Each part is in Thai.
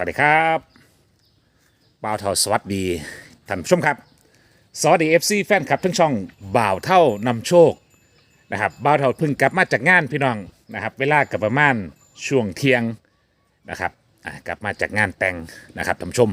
สวัสดีครับบ่าวเท่าสวัสดีท่านผู้ชมครับ สวัสดี FC แฟนคลับทั้งช่องบ่าวเท่านำโชคนะครับบ่าวเท่าเพิ่งกลับมาจากงานพี่น้องนะครับ เวลากับประมาณช่วงเที่ยงนะครับอ่ากลับมาจากงานแต่งนะครับท่านผู้ชม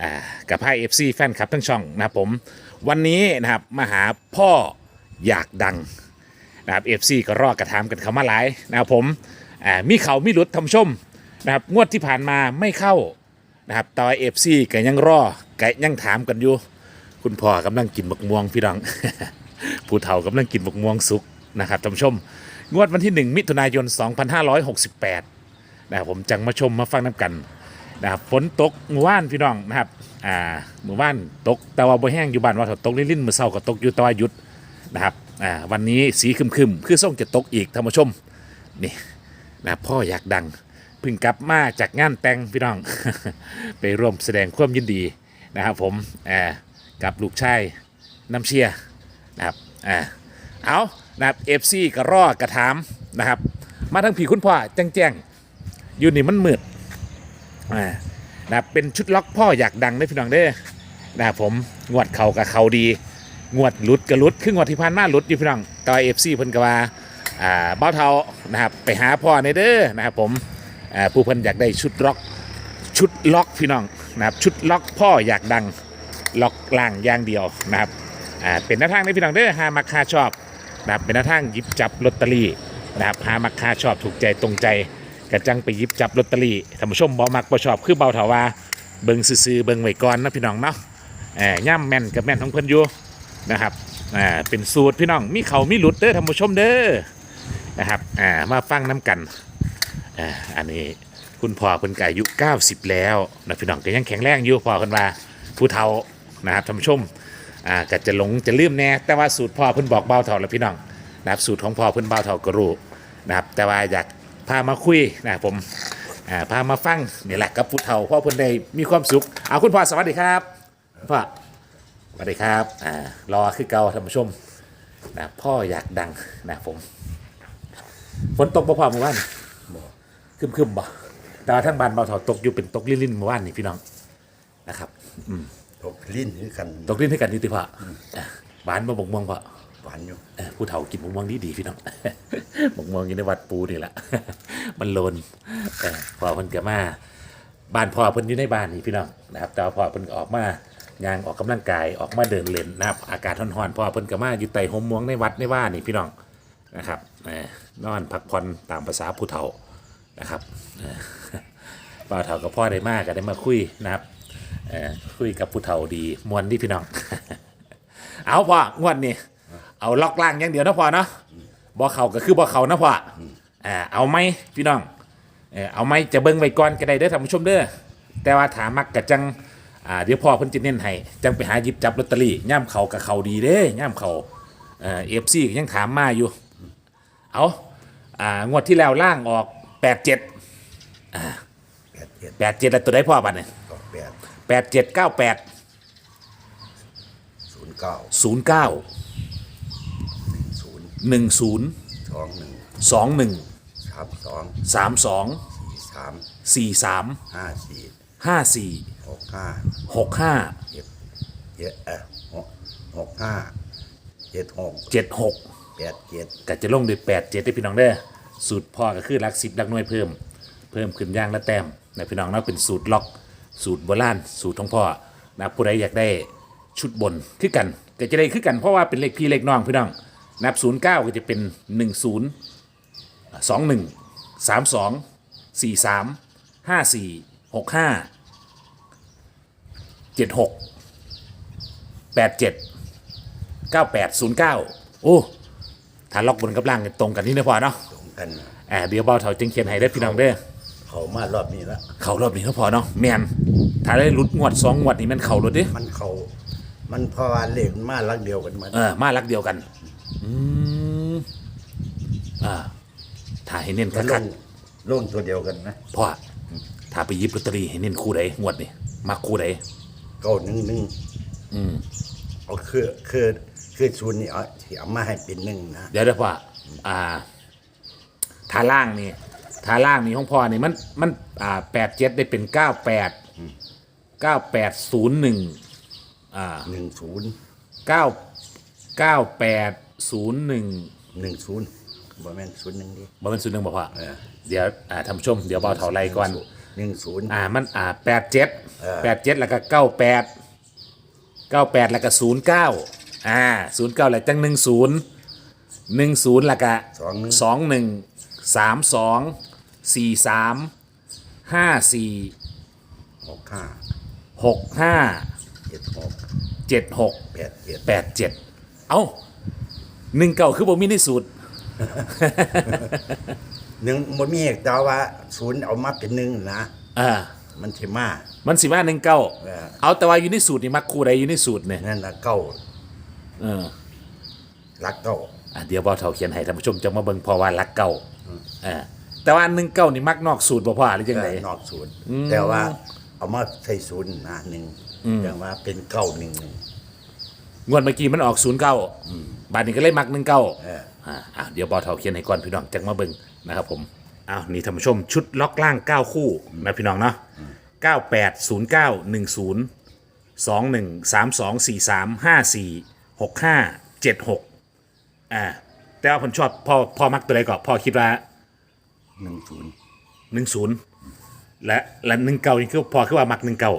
อ่ากับให้ FC แฟนคลับทั้งช่องนะครับผมวันนี้นะครับมาหาพ่ออยากดังนะครับเอฟซีก็รอกระถามกันเขามาหลายนะครับผมอ่ามีเขามีหลุดทำชม นะครับงวดที่ผ่านมาไม่เข้านะครับต่ว่าเอฟซีก็ยังรอก็ยังถามกันอยู่ คุณพ่อกำลังกินบักม่วงพี่น้อง ผู้เฒ่ากำลังกินบักม่วงสุกนะครับท่านผู้ชม งวดวันที่ 1 มิถุนายน 2568นะครับผมจังมาชมมาฟังน้ำกันนะครับฝนตกเมื่อวานพี่น้องนะครับอ่าเมื่อวานตกแต่ว่าบ่แห้งอยู่บ้านว่าตกลิ่นๆเมื่อเช้าก็ตกอยู่แตะวันหยุดนะครับอ่าวันนี้สีครึมๆคือส่งจะตกอีกท่านผู้ชมนี่นะพ่ออยากดัง พิ่งกลับมาจากงานแต่งพี่น้อง ไปร่วมแสดงความยินดีนะครับผมกับลูกชายน้ำเชียร์นะครับอ่าเอานะครับเอฟซีก็รอกระถามนะครับ มาทั้งผีคุณพ่อแจ้งแจ้งอยู่นี่มันมืดอ่านะเป็นชุดล็อกพ่ออยากดังได้พี่น้องเด้อนะครับผมงวดเขากับเขาดี งวดลุดกับลุดคืองวดที่ผ่านมาลุดอยู่พี่น้องต่อเอฟซีเพิ่นกว่าอ่าเบ้าเทานะครับไปหาพ่อในเด้อนะครับผม ผู้เพิ่นอยากได้ชุดล็อกชุดล็อกพี่น้องนะครับชุดล็อกพ่ออยากดังล็อกล่างอย่างเดียวนะครับเป็นหน้าทางในพี่น้องเด้อหามาคาชอบนะครับเป็นหน้าทางหยิบจับลอตเตอรี่นะครับหามาคาชอบถูกใจตรงใจกระจังไปยิบจับลอตเตอรี่ท่านผู้ชมบ่มักบ่ชอบคือเบาเถาว่าเบิงซื่อเบิงไว้ก่อนนะพี่น้องเนาะแหมย่ำแม่นกับแม่นของเพิ่นอยู่นะครับอ่าเป็นสูตรพี่น้องมีเขามีหลุดเด้อท่านผู้ชมเด้อนะครับอ่ามาฟังน้ำกัน อ่าอันนี้คุณพ่อเพิ่นก็อายุ90 แล้วนะพี่น้องก็ยังแข็งแรงอยู่พ่อเพิ่นว่าผู้เฒ่านะครับท่านผู้ชมอ่าก็จะหลงจะลืมแน่แต่ว่าสูตรพ่อเพิ่นบอกเบาเฒ่าแล้วพี่น้องนะครับสูตรของพ่อเพิ่นเบาเฒ่าก็รู้นะครับแต่ว่าอยากพามาคุยนะครับผมอ่าพามาฟังนี่แหละกับผู้เฒ่าพ่อเพิ่นได้มีความสุขเอาคุณพ่อสวัสดีครับพ่อสวัสดีครับอ่ารอคือเก่าท่านผู้ชมนะพ่ออยากดังนะผมฝนตกบ่พอเมื่อวาน คึมคึมๆบ่แต่ว่าทั้งบ้านเบาเถาตกอยู่เป็นตกลิ่นๆเมื่อวานนี่พี่น้องนะครับตกลิ้นคือกันตกลิ่นให้กันนี่ติพ่ออะบ้านมาบกม่วงพ่อหวานอยู่เออผู้เฒ่ากินบกม่วงดีดีๆพี่น้องบกม่วงอยู่ในวัดปูนี่แหละมันโลนเออพ่อเพิ่นก็มาบ้านพ่อเพิ่นอยู่ในบ้านนี่พี่น้องนะครับ แต่ว่าพ่อเพิ่นก็ออกมายางออกกำลังกายออกมาเดินเล่นนะครับอากาศร้อนๆพ่อเพิ่นก็มาอยู่ใต้ห่มม่วงในวัดในว่านี่พี่น้องนะครับเออนอนพักผ่อนตามภาษาผู้เฒ่า นะครับเออบ่าวเฒ่ากับพ่อได้มากก็ได้มาคุยนะครับคุยกับผู้เฒ่าดีมวนที่พี่น้อง เอาพ่องวดนี้เอาล็อกล่างอย่างเดียวนะพ่อเนาะบ่อเขาก็คือบ่อเขานะพ่อเอาไหมพี่น้องเอาไหมจะเบิ่งไว้ก่อนก็ได้เด้อท่านผู้ชมเด้อแต่ว่าถามมักกะจังเดี๋ยวพ่อเพิ่นจะเน้นให้จังไปหาหยิบจับลอตเตอรี่ย่ำเขากับเขาดีเด้ย่ำเขาเอฟซียังถามมาอยู่ เอาอ่างวดที่แล้วล่างออก แปดเจ็ดแปดเจ็ดแปดเจ็ดแล้วตัวได้พ่อบัดเนี่ยตกแปดแปดเจ็ดเก้าแปดศูนย์เก้าศูนย์เก้าศูนย์หนึ่งศูนย์สองหนึ่งสองหนึ่งสามสองสามสองสี่สามสี่สามห้าสี่ห้าสี่หกห้าหกห้าเจ็ดเจ็ดเออหกหกห้าเจ็ดหกเจ็ดหกแปดเจ็ด ก็จะลงด้วยแปดเจ็ดได้พี่น้องเด้อ สูตรพ่อก็คือรักสิบรักหน่วยเพิ่ม เพิ่มขึ้นย่างละแต้มนะพี่น้องนะเป็นสูตรล็อก สูตรโบราณสูตรของพ่อนะผู้ใดอยากได้ชุดบนคือกันก็จะได้คือกันเพราะว่าเป็นเลขพี่เลขน้องพี่น้องนับศูนย์เก้าก็จะเป็นหนึ่งศูนย์สองหนึ่งสามสองสี่สามห้าสี่หกห้าเจ็ดหกแปดเจ็ดเก้าแปดศูนย์เก้าโอ้ถ้าล็อกบนกับล่างตรงกันนี่นะพอเนาะ กันอ่าเดี๋ยวเบาเถาจึงเขียนให้ได้อพี่น้องเด้อเขามารอบนี้ละเขารอบนี้ก็พอเนาะแมนถ้าได้หลุดงวดสองงวดนี่มันเข่ารถดิมันเขามันเพราะว่าเลขมันมาลักเดียวกันมันเออมาลักเดียวกันอืมอ่าถ้าให้เน้นมันลคักงลงตัวเดียวกันนะๆพ่อถ้าไปหยิบลอตเตอรี่ให้เน้นคู่ใดงวดนี่มาคู่ใดเก้าหนึ่งหนึ่งอืมเอาคือคือคือศูนย์นี่เอาที่เอามาให้เป็นหนึ่งนะเดี๋ยวเดี๋ยวพ่ออ่า ถ้าล่างนี่ทาล่างนี่ของพ่อนี่มันมันอ่าแปดเจ็ดได้เป็นเก้าแปดเก้าแปดศูนย์หนึ่งอ่าหนึ่งศูนย์เก้าเก้าแปดศูนย์หนึ่งหนึ่งศูนย์บ่แม่นศูนย์หนึ่งดิ บ่เป็นศูนย์หนึ่งบอกว่าเออ เดี๋ยวอ่าท่านผู้ชมเดี๋ยวเบาเท่าไรก่อน หนึ่งศูนย์ อ่ามันอ่าแปดเจ็ดเออ แปดเจ็ดแล้วก็เก้าแปดเก้าแปดแล้วก็ศูนย์เก้าอ่าศูนย์เก้าแล้วจังหนึ่งศูนย์หนึ่งศูนย์แล้วก็สองหนึ่ง สองหนึ่งสามสองสี่สามห้าสี่หกห้าหกห้าเจ็ดหกเจ็ดหกแปดเจ็ดแปดเจ็ดเอ้าหนึ่งเก่าคือบ่มีในสูตร หนึ่งบ่มีเหตุแต่ว่าศูนย์เอามาเป็นหนึ่งนะอ่า มันสิมามันสิว่าหนึ่งเก้าเออเอาแต่ว่าอยู่ในสูตรนี่มักคู่ใดอยู่ในสูตรเนี่ยนั่นละเก้าเออรักเก้า อะเดี๋ยวบอเท่าเขียนให้ท่านผู้ชมจะมาเบิ่งพอว่ารักเก่า เออแต่ว่าหนึ่งเก้านี่มักนอกสูตรบ่พ่อหรือยังไง นอกศูนย์แต่ว่าเอามาใส่ศูนย์นะหนึ่งแต่ว่าเป็นเก้าหนึ่งหนึ่ง งวดเมื่อกี้มันออกศูนย์เก้าบาทนี้ก็เลยมักหนึ่งเก้าเออ อ่าอะเดี๋ยวบอเท่าเขียนให้ก่อนพี่น้องจังมาเบิ่งนะครับผมอ้าวนี่ท่านผู้ชมชุดล็อกล่าง 9 คู่นะพี่น้องเนาะ9 8 0 9 1 0 2 1 3 2 4 3 5 4 6 5 7 6อ่าแต่ว่าผมชอบพ่อพ่อมักตัวใดก่อนพ่อคิดว่า หนึ่งศูนย์หนึ่งศูนย์และและหนึ่งเก้านี่คือพอคือว่ามักหนึ่งเก้า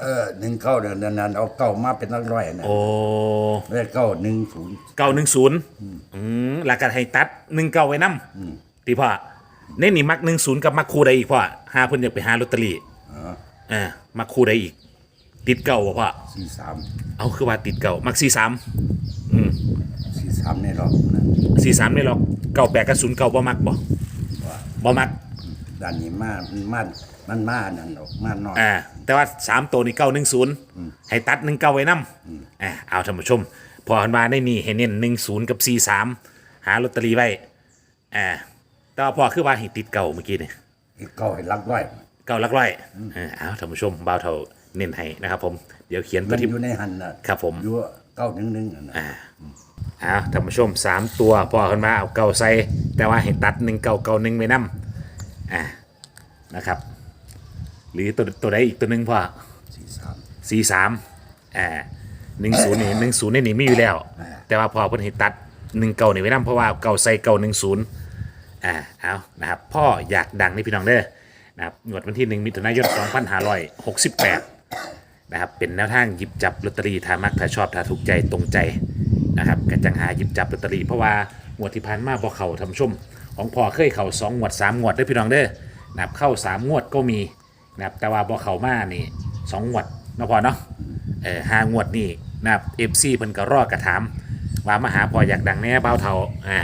เออหนึ่งเก้าเดือนนั้นเอาเก้ามาเป็นนักร้อยนะโอ้แล้วเก้าหนึ่งศูนย์เก้าหนึ่งศูนย์อืมหลักการให้ตัดหนึ่งเก้าไว้นำตีพ่อเน่นนี่มักหนึ่งศูนย์กับมักคู่ใดอีกพ่อหาเพิ่นอยากไปหาลอตเตอรี่อ๋ออ่ามักคู่ใดอีก ติดเก้าบ่พ่อสี่สามเอาคือว่าติดเก้ามักสี่สามสี่สามในรอบนะสี่สามนี่หรอกเก้าแปดกับศูนย์เก้าบ่มักบ่ บ่มัก ด้านนี้มามันมามันมานั่นหรอกมานอก อ่าแต่ว่าสามตัวนี่เก้าหนึ่งศูนย์ให้ตัดหนึ่งเก้าไว้นำอ่าเอาท่านผู้ชม พอเห็นมาในนี่ให้เน้นหนึ่งศูนย์กับสี่สามหาลอตเตอรี่ไว้อ่าแต่ว่าพอคือว่าให้ติดเก่าเมื่อกี้นี่อีกเก้าให้รักร้อยเก่าหลักร้อยเออเอาท่านผู้ชมบ่าวเท่าเน้นให้นะครับผมเดี๋ยวเขียนตัมัวนที่อยู่ในหันน่ะครับผม อยู่เก้าหนึ่งหนึ่งนะเอาท่านผู้ชมสามตัวพอขึ้นมาเอาเก่าใส่แต่ว่าให้ตัดหนึ่งเก่าเก่าหนึ่งไว้นำอ่านะครับ หรือตัวตัวใดอีกตัวหนึ่งพ่อสี่สามสี่สามอ่าหนึ่งศูนย์นี่หนึ่งศูนย์ในนี่มีอยู่แล้วอ่าแต่ว่าพอเพิ่นให้ตัดหนึ่งเก่านี่ไว้นำเพราะว่าเก่าใส่เก่าหนึ่งศูนย์อ่าเอานะครับพ่ออยากดังนี่พี่น้องเด้อนะครับงวดวันที่หนึ่งมิถุนายนสองพันห้าร้อยหกสิบแปดนะครับเป็นแนวทางหยิบจับลอตเตอรี่ถ้ามักถ้าชอบถ้าถูกใจตรงใจ นะครับกันจังหาหยิบจับลอตเตอรี่เพราะว่างวดที่ผ่านมาพอเข่าทำชุ่มของพ่อเคยเข่าสองงวดสามงวดเด้อพี่น้องเด้อนะครับเข้าสามงวดก็มีนะครับแต่ว่าพอเข่ามานี่สองงวดเนาะพอเนาะเออห้างวดนี่นะครับเอฟซีเพิ่นก็รอกระถามว่ามาหาพออยากดังแน่เบาเทาอ่า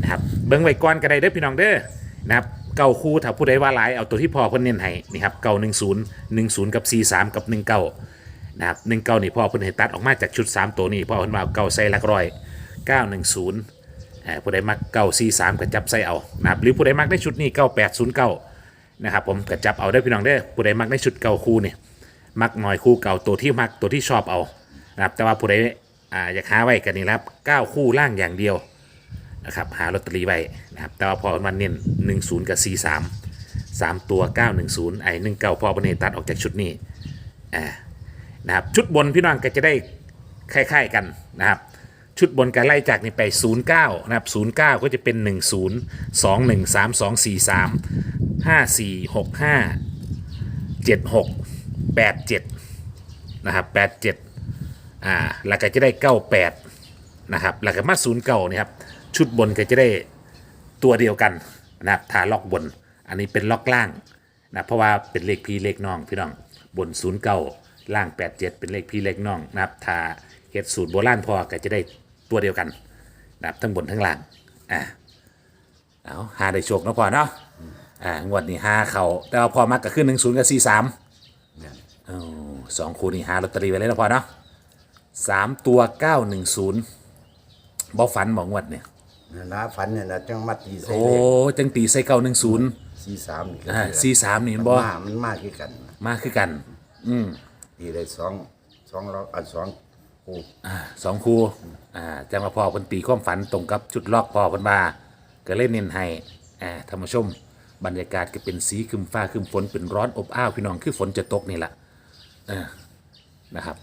นะครับเบิ่งไว้ก่อนก็ได้เด้อพี่น้องเด้อนะครับเก้าคู่ถ้าผู้ใดว่าหลายเอาตัวที่พอเพิ่นเน้นให้นี่ครับเก้าหนึ่งศูนย์หนึ่งศูนย์กับสี่สามกับหนึ่งเก้า นะครับหนึ่งเก้านี่พ่อเพิ่นให้ตัดออกมาจากชุดสามตัวนี่พ่อเพิ่นว่าเก้าใส่ลักร้อยเก้าหนึ่งศูนย์ผู้ใดมักเก้าสี่สามก็จับใส่เอานะครับหรือผู้ใดมักได้ชุดนี้เก้าแปดศูนย์เก้านะครับผมก็จับเอาได้พี่น้องเด้ผู้ใดมักได้ชุดเก้าคู่เนี่ยมักหน่อยคู่เก่าตัวที่มักตัวที่ชอบเอานะครับแต่ว่าผู้ใดอ่าอยากหาไว้กันนี่ครับเก้าคู่ล่างอย่างเดียวนะครับหาลอตเตอรี่ไว้นะครับแต่ว่าพอมันเน้นหนึ่งศูนย์กับสี่สามสามตัวเก้าหนึ่งศูนย์ไอ้หนึ่งเก้าพอบันเนตัดออกจากชุดนี้อ่า นะครับชุดบนพี่น้องก็จะได้คล้ายๆกันนะครับชุดบนการไล่จากนี่ไป 09 นะครับ 09 ก็จะเป็น 10 21 32 43 54 65 76 87 นะครับ 87 อ่าแล้วก็จะได้ 98 นะครับแล้วก็มา0 9นี่ครับ ชุดบนก็จะได้ตัวเดียวกันนะครับถาล็อกบน อันนี้เป็นล็อกล่างนะเพราะว่าเป็นเลขพี่เลขน้องพี่น้องบน 0 9 ล่าง 87 เป็นเลขพี่เลขน้องนะครับถ้าเฮ็ดสูตรโบราณพอก็จะได้ตัวเดียวกันนะครับทั้งบนทั้งล่างอ่าเอาหาได้โชคเนาะพอเนาะอ่างวดนี้ห้าเขาแต่ว่าพอมักก็ขึ้นหนึ่งศูนย์กับสี่สามเนี่ยสองคู่นี่หาลอตเตอรี่ไว้เลยนะพอเนาะสามตัวเก้าหนึ่งศูนย์บ่ฝันบอกงวดเนี่ยนั่นนะฝันเนี่ยนะจังมาตีใส่โอ้เลขจังตีใส่เก้าหนึ่งศูนย์สี่สามนี่ก็อ่าคือสี่สามนี่เห็นบ่มามันมากที่กัน มาคือกัน อืม ตีได้สองสองรอบอันสองคู่อ่าสองคู่อ่าจังมาพอเพิ่นตีความฝันตรงกับจุดล็อกพอเพิ่นมาก็เล่นเน้นให้อ่าท่านผู้ชม บรรยากาศก็เป็นสีครึมฟ้าครึมฝนเป็นร้อนอบอ้าวพี่น้องคือฝนจะตกนี่แหละเออนะครับ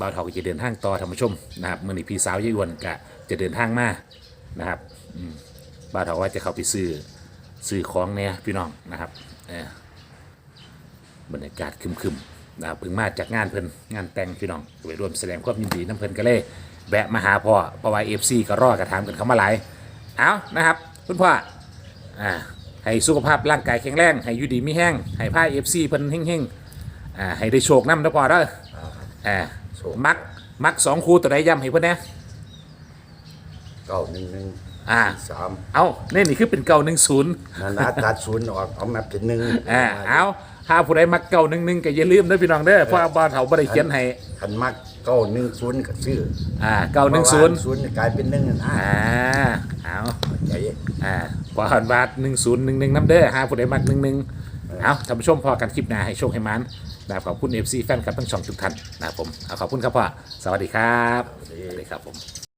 บ่าวเฒ่าก็จะเดินทางต่อท่านผู้ชมนะครับเมื่อนี้พี่สาวยายอ้วนก็จะเดินทางมานะครับอืมบ่าวเฒ่าว่าจะเข้าไปซื้อซื้อของเนี่ยพี่น้องนะครับเออบรรยากาศครึมๆ นะครับเพิ่งมาจากงานเพิ่นงานแต่งพี่น้องก็ไปร่วมแสดงความยินดีน้ำเพิ่นก็เลยแวะมาหาพ่อเพราะว่าเอฟซีก็รอกระถามกันเข้ามาหลายเอานะครับคุณพ่ออ่าให้สุขภาพร่างกายแข็งแรงให้อยู่ดีมีแห้งให้ผ้าเอฟซีเพิ่นเฮงๆอ่าให้ได้โชคน้ำเด้อพอเด้ออ่ามักมักสองคู่ตัวใดย้ำให้เพิ่นนะเก้าหนึ่งหนึ่งอ่าสามเอาเนี่นี่คือเป็นเก่าหนึ่งศูนย์นานาตัดศูนย์ออกเอามาเป็นหนึ่งอ่าเอา ถ้าผู้ใดมักเก่าหนึ่งหนึ่งก็อย่าลืมเด้อพี่น้องเด้อเพราะว่าบ้านเขาบ่ได้เขียนให้ขันมักเก้าหนึ่งศูนย์กับชื่ออ่าเก่าหนึ่งศูนย์ศูนย์กลายเป็นหนึ่งนะอ่าเอาใจอ่าพอหันบาทหนึ่งศูนย์หนึ่งหนึ่งน้ำเด้อหาผู้ใดมักหนึ่งหนึ่งเอาท่านผู้ชมพอกันคลิปหน้าให้โชคให้มันนะครับขอบคุณเอฟซีแฟนคลับทั้งสองทุกท่านนะครับผมเอาขอบคุณครับพ่อสวัสดีครับสวัสดีครับผม